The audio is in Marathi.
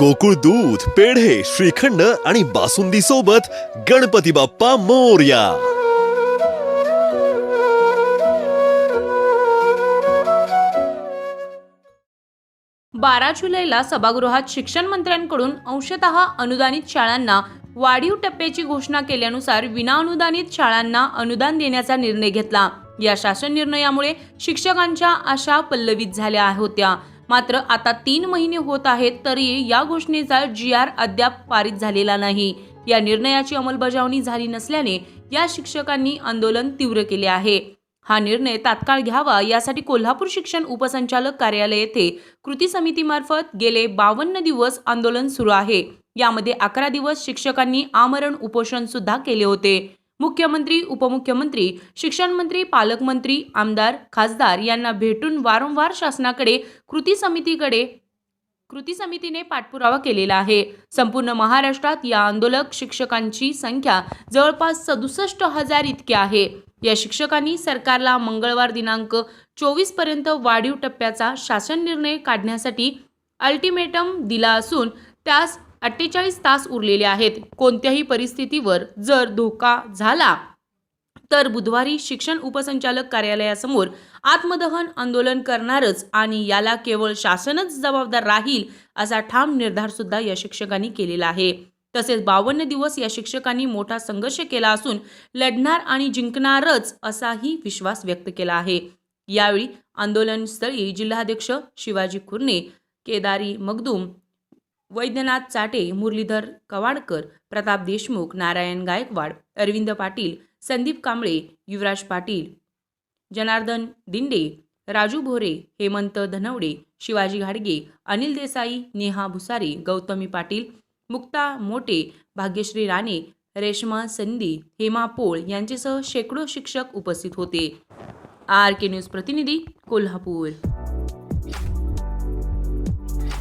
गोकुळ दूध पेढे श्रीखंड आणि बासुंदी सोबत गणपती बाप्पा मोर्या. बारा जुलैला सभागृहात शिक्षण मंत्र्यांकडून अंशतः अनुदानित शाळांना वाढीव टप्प्याची घोषणा केल्यानुसार विनाअनुदानित शाळांना अनुदान देण्याचा निर्णय घेतला. या शासन निर्णयामुळे शिक्षकांच्या आशा पल्लवित झाल्या होत्या. मात्र आता तीन महिने होत आहेत तरी या घोषणेचा जी आर अद्याप पारित झालेला नाही. या निर्णयाची अंमलबजावणी झाली नसल्याने या शिक्षकांनी आंदोलन तीव्र केले आहे. हा निर्णय तात्काळ घ्यावा यासाठी कोल्हापूर शिक्षण उपसंचालक कार्यालय येथे कृती समितीमार्फत गेले बावन्न दिवस आंदोलन सुरू आहे. यामध्ये अकरा दिवस शिक्षकांनी आमरण उपोषण सुद्धा केले होते. मुख्यमंत्री उपमुख्यमंत्री शिक्षण मंत्री पालकमंत्री आमदार खासदार यांना भेटून वारंवार शासनाकडे कृती समितीकडे कृती समितीने पाठपुरावा केलेला आहे. संपूर्ण महाराष्ट्रात या आंदोलक शिक्षकांची संख्या जवळपास सदुसष्ट हजार इतकी आहे. या शिक्षकांनी सरकारला मंगळवार दिनांक चोवीसपर्यंत वाढीव टप्प्याचा शासन निर्णय काढण्यासाठी अल्टिमेटम दिला असून त्यास अठ्ठेचाळीस तास उरलेले आहेत. कोणत्याही परिस्थितीवर जर धोका झाला तर बुधवारी शिक्षण उपसंचालक कार्यालयासमोर आत्मदहन आंदोलन करणारच आणि याला केवळ शासनच जबाबदार राहील असा ठाम निर्धार सुद्धा या शिक्षकांनी केलेला आहे. तसेच बावन्न दिवस या शिक्षकांनी मोठा संघर्ष केला असून लढणार आणि जिंकणारच असाही विश्वास व्यक्त केला आहे. यावेळी आंदोलनस्थळी जिल्हाध्यक्ष शिवाजी खुर्ने केदारी मगदूम वैद्यनाथ चाटे मुरलीधर कवाडकर प्रताप देशमुख नारायण गायकवाड अरविंद पाटील संदीप कांबळे युवराज पाटील जनार्दन दिंडे राजू भोरे हेमंत धनवडे शिवाजी घाडगे अनिल देसाई नेहा भुसारे गौतमी पाटील मुक्ता मोटे भाग्यश्री राणे रेश्मा संदी हेमा पोळ यांच्यासह शेकडो शिक्षक उपस्थित होते. आर के न्यूज प्रतिनिधी कोल्हापूर.